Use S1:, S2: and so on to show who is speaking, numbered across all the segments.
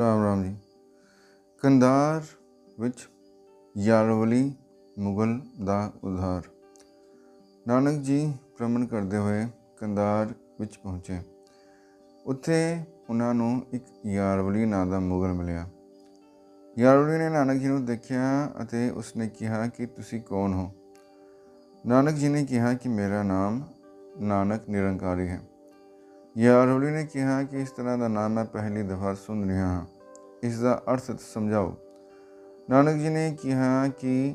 S1: ਰਾਮ ਰਾਮ ਜੀ। ਕੰਧਾਰ ਵਿੱਚ ਯਾਰਵਲੀ ਮੁਗਲ ਦਾ ਉਧਾਰ। ਨਾਨਕ ਜੀ ਭ੍ਰਮਣ ਕਰਦੇ ਹੋਏ ਕੰਧਾਰ ਵਿੱਚ ਪਹੁੰਚੇ। ਉੱਥੇ ਉਹਨਾਂ ਨੂੰ ਇੱਕ ਯਾਰਵਲੀ ਨਾਂ ਦਾ ਮੁਗਲ ਮਿਲਿਆ। ਯਾਰਵਲੀ ਨੇ ਨਾਨਕ ਜੀ ਨੂੰ ਦੇਖਿਆ ਅਤੇ ਉਸਨੇ ਕਿਹਾ ਕਿ ਤੁਸੀਂ ਕੌਣ ਹੋ? ਨਾਨਕ ਜੀ ਨੇ ਕਿਹਾ ਕਿ ਮੇਰਾ ਨਾਮ ਨਾਨਕ ਨਿਰੰਕਾਰੀ ਹੈ। ਯਾਰਵਲੀ ਨੇ ਕਿਹਾ ਕਿ ਇਸ ਤਰ੍ਹਾਂ ਦਾ ਨਾਮ ਮੈਂ ਪਹਿਲੀ ਦਫਾ ਸੁਣ ਰਿਹਾ ਹਾਂ। ਇਸ ਦਾ ਅਰਥ ਸਮਝਾਓ। ਨਾਨਕ ਜੀ ਨੇ ਕਿਹਾ ਕਿ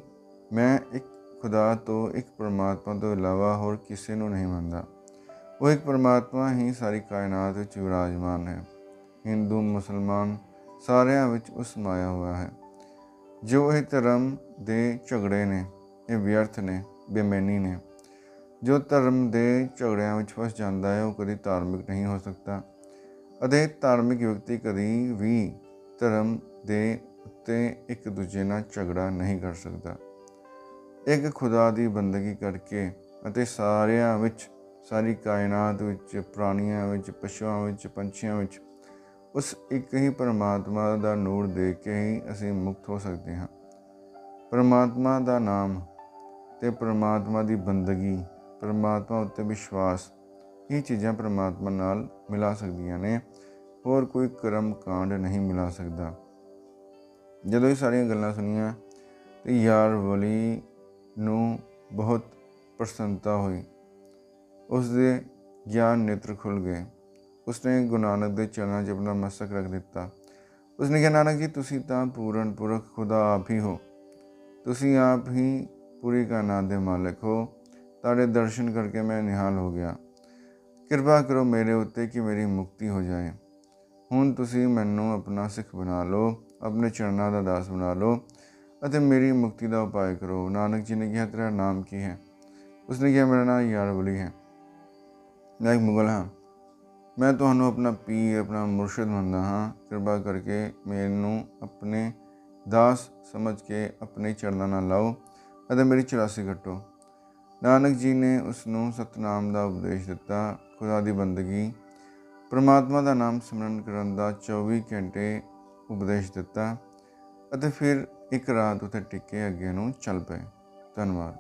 S1: ਮੈਂ ਇੱਕ ਖੁਦਾ ਤੋਂ ਇੱਕ ਪਰਮਾਤਮਾ ਤੋਂ ਇਲਾਵਾ ਹੋਰ ਕਿਸੇ ਨੂੰ ਨਹੀਂ ਮੰਨਦਾ। ਉਹ ਇੱਕ ਪਰਮਾਤਮਾ ਹੀ ਸਾਰੀ ਕਾਇਨਾਤ ਵਿੱਚ ਵਿਰਾਜਮਾਨ ਹੈ। ਹਿੰਦੂ, ਮੁਸਲਮਾਨ ਸਾਰਿਆਂ ਵਿੱਚ ਉਸ ਮਾਇਆ ਹੋਇਆ ਹੈ। ਜੋ ਇਹ ਧਰਮ ਦੇ ਝਗੜੇ ਨੇ, ਇਹ ਵਿਅਰਥ ਨੇ, ਬੇਮੈਨੀ ਨੇ। ਜੋ ਧਰਮ ਦੇ ਝਗੜਿਆਂ ਵਿੱਚ ਫਸ ਜਾਂਦਾ ਹੈ, ਉਹ ਕਦੀ ਧਾਰਮਿਕ ਨਹੀਂ ਹੋ ਸਕਦਾ। ਅਤੇ ਧਾਰਮਿਕ ਵਿਅਕਤੀ ਕਦੀ ਵੀ ਧਰਮ ਦੇ ਉੱਤੇ ਇੱਕ ਦੂਜੇ ਨਾਲ ਝਗੜਾ ਨਹੀਂ ਕਰ ਸਕਦਾ। ਇੱਕ ਖੁਦਾ ਦੀ ਬੰਦਗੀ ਕਰਕੇ ਅਤੇ ਸਾਰਿਆਂ ਵਿੱਚ, ਸਾਰੀ ਕਾਇਨਾਤ ਵਿੱਚ, ਪ੍ਰਾਣੀਆਂ ਵਿੱਚ, ਪਸ਼ੂਆਂ ਵਿੱਚ, ਪੰਛੀਆਂ ਵਿੱਚ, ਉਸ ਇੱਕ ਹੀ ਪਰਮਾਤਮਾ ਦਾ ਨੂਰ ਦੇ ਕੇ ਹੀ ਅਸੀਂ ਮੁਕਤ ਹੋ ਸਕਦੇ ਹਾਂ। ਪਰਮਾਤਮਾ ਦਾ ਨਾਮ ਤੇ ਪਰਮਾਤਮਾ ਦੀ ਬੰਦਗੀ ਪਰਮਾਤਮਾ ਉੱਤੇ ਵਿਸ਼ਵਾਸ, ਇਹ ਚੀਜ਼ਾਂ ਪਰਮਾਤਮਾ ਨਾਲ ਮਿਲਾ ਸਕਦੀਆਂ ਨੇ। ਹੋਰ ਕੋਈ ਕਰਮ ਕਾਂਡ ਨਹੀਂ ਮਿਲਾ ਸਕਦਾ। ਜਦੋਂ ਇਹ ਸਾਰੀਆਂ ਗੱਲਾਂ ਸੁਣੀਆਂ, ਤੇ ਯਾਰ ਵਲੀ ਨੂੰ ਬਹੁਤ ਪ੍ਰਸੰਨਤਾ ਹੋਈ। ਉਸ ਦੇ ਗਿਆਨ ਨੇਤਰ ਖੁੱਲ ਗਏ। ਉਸਨੇ ਗੁਰੂ ਨਾਨਕ ਦੇ ਚਰਨਾਂ 'ਚ ਆਪਣਾ ਮਸਤਕ ਰੱਖ ਦਿੱਤਾ। ਉਸਨੇ ਕਿਹਾ, ਨਾਨਕ ਜੀ, ਤੁਸੀਂ ਤਾਂ ਪੂਰਨ ਪੁਰਖ ਖੁਦਾ ਆਪ ਹੀ ਹੋ। ਤੁਸੀਂ ਆਪ ਹੀ ਪੂਰੀ ਕਾਇਨਾਤ ਦੇ ਮਾਲਕ ਹੋ। ਤੁਹਾਡੇ ਦਰਸ਼ਨ ਕਰਕੇ ਮੈਂ ਨਿਹਾਲ ਹੋ ਗਿਆ। ਕਿਰਪਾ ਕਰੋ ਮੇਰੇ ਉੱਤੇ ਕਿ ਮੇਰੀ ਮੁਕਤੀ ਹੋ ਜਾਏ। ਹੁਣ ਤੁਸੀਂ ਮੈਨੂੰ ਆਪਣਾ ਸਿੱਖ ਬਣਾ ਲਓ, ਆਪਣੇ ਚਰਨਾਂ ਦਾ ਦਾਸ ਬਣਾ ਲਓ ਅਤੇ ਮੇਰੀ ਮੁਕਤੀ ਦਾ ਉਪਾਅ ਕਰੋ। ਨਾਨਕ ਜੀ ਨੇ ਕਿਹਾ, ਤੇਰਾ ਨਾਮ ਕੀ ਹੈ? ਉਸਨੇ ਕਿਹਾ, ਮੇਰਾ ਨਾਮ ਯਾਰਵਲੀ ਹੈ। ਮੈਂ ਇੱਕ ਮੁਗਲ ਹਾਂ। ਮੈਂ ਤੁਹਾਨੂੰ ਆਪਣਾ ਪੀਰ, ਆਪਣਾ ਮੁਰਸ਼ਿਦ ਮੰਨਦਾ ਹਾਂ। ਕਿਰਪਾ ਕਰਕੇ ਮੈਨੂੰ ਆਪਣੇ ਦਾਸ ਸਮਝ ਕੇ ਆਪਣੇ ਚਰਨਾਂ ਨਾਲ ਲਾਓ ਅਤੇ ਮੇਰੀ ਚਰਾਸੀ ਕੱਟੋ। ਨਾਨਕ ਜੀ ਨੇ ਉਸ ਨੂੰ ਸਤਨਾਮ ਦਾ ਉਪਦੇਸ਼ ਦਿੱਤਾ, ਖੁਦਾ ਦੀ ਬੰਦਗੀ। ਪਰਮਾਤਮਾ ਦਾ ਨਾਮ ਸਿਮਰਨ ਕਰਨ ਦਾ 24 ਘੰਟੇ ਉਪਦੇਸ਼ ਦਿੱਤਾ ਅਤੇ ਫਿਰ ਇੱਕ ਰਾਤ ਉੱਥੇ ਟਿੱਕੇ ਅੱਗੇ ਨੂੰ ਚੱਲ ਪਏ। ਧੰਨਵਾਦ।